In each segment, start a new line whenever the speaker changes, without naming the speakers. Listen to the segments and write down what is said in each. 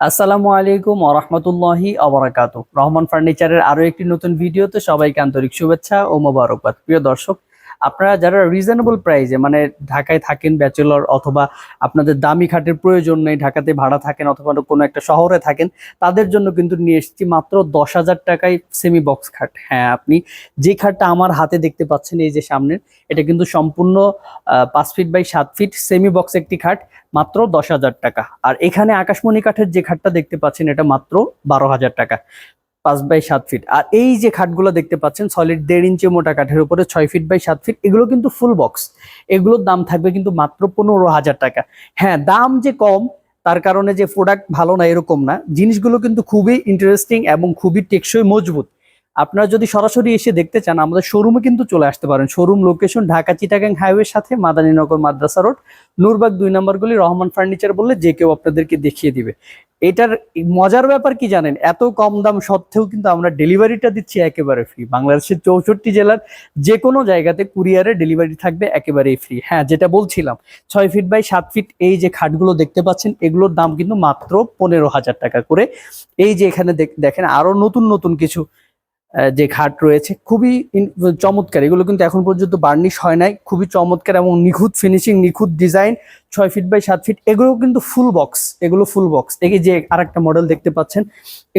আসসালামু আলাইকুম আরহামতুল্লাহি অবরাকাত রহমান ফার্নিচারের আরও একটি নতুন ভিডিওতে সবাইকে আন্তরিক শুভেচ্ছা ও মোবারকবাদ। প্রিয় দর্শক আপনারা যারা রিজনেবল প্রাইসে মানে ঢাকায় থাকেন ব্যাচেলর অথবা আপনাদের দামি খাটের প্রয়োজন নেই, ঢাকাতে ভাড়া থাকেন অথবা কোনো একটা শহরে থাকেন, তাদের জন্য কিন্তু নিয়ে এসেছি মাত্র দশ হাজার টাকায় সেমি বক্স খাট। হ্যাঁ আপনি যে খাটটা আমার হাতে দেখতে পাচ্ছেন এই যে সামনের, এটা কিন্তু সম্পূর্ণ পাঁচ ফিট বাই সাত ফিট সেমি বক্স একটি খাট, মাত্র দশ হাজার টাকা। আর এখানে আকাশমণি কাঠের যে খাটটা দেখতে পাচ্ছেন, এটা মাত্র বারো হাজার টাকা। পাঁচ বাই সাত ফিট আর এই যে খাটগুলো দেখতে পাচ্ছেন সলিড দেড় ইঞ্চি মোটা কাঠের উপরে ছয় ফিট বাই সাত ফিট এগুলো কিন্তু ফুল বক্স এগুলোর দাম থাকবে কিন্তু মাত্র পনেরো হাজার টাকা। হ্যাঁ দাম যে কম, তার কারণে যে প্রোডাক্ট ভালো না, এরকম না। জিনিসগুলো কিন্তু খুবই ইন্টারেস্টিং এবং খুবই টেকসই মজবুত। আপনারা যদি সরাসরি এসে দেখতে চান, আমাদের শোরুমে কিন্তু চলে আসতে পারেন। শোরুম লোকেশন ঢাকা চিটাগাং হাইওয়ের সাথে মাদানীনগর মাদ্রাসা রোড নূরবাগ দুই নম্বরগুলি রহমান ফার্নিচার বললে যে কেউ আপনাদেরকে দেখিয়ে দিবে। এটার মজার ব্যাপার কি জানেন? এত কম দাম সত্ত্বেও কিন্তু আমরা ডেলিভারিটা দিচ্ছি একেবারে ফ্রি বাংলাদেশের চৌষট্টি জেলার যে কোনো জায়গাতে কুরিয়ারে ডেলিভারি থাকবে একেবারেই ফ্রি হ্যাঁ যেটা বলছিলাম, ছয় ফিট বাই সাত ফিট এই যে খাটগুলো দেখতে পাচ্ছেন, এগুলোর দাম কিন্তু মাত্র পনেরো হাজার টাকা করে। এই যে এখানে দেখ- দেখেন আরও নতুন নতুন কিছু যে ঘাট রয়েছে, খুবই চমৎকার। এগুলো কিন্তু এখন পর্যন্ত বার্নিশ হয় নাই। খুবই চমৎকার এবং নিখুঁত ফিনিশিং নিখুঁত ডিজাইন ছয় ফিট বাই সাত ফিট এগুলো কিন্তু ফুল বক্স এগুলো ফুল বক্স এই যে আর একটা মডেল দেখতে পাচ্ছেন,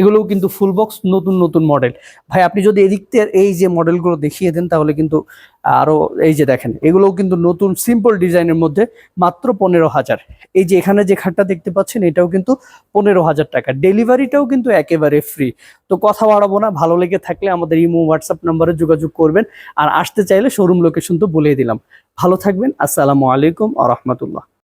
এগুলোও কিন্তু ফুল বক্স নতুন নতুন মডেল ভাই, আপনি যদি এদিক থেকে এই যে মডেলগুলো দেখিয়ে দেন, তাহলে কিন্তু আরও এই যে দেখেন, এগুলোও কিন্তু নতুন সিম্পল ডিজাইনের মধ্যে মাত্র পনেরো হাজার। এই যে এখানে যে খাটটা দেখতে পাচ্ছেন, এটাও কিন্তু পনেরো হাজার টাকা। ডেলিভারিটাও কিন্তু একেবারে ফ্রি তো কথা বাড়াবো না, ভালো লেগে থাকলে আমাদের ইমো হোয়াটসঅ্যাপ নাম্বারে যোগাযোগ করবেন। আর আসতে চাইলে শোরুম লোকেশন তো বলে দিলাম। ভালো থাকবেন, আসসালামু আলাইকুম আ রহমতুল্লাহ।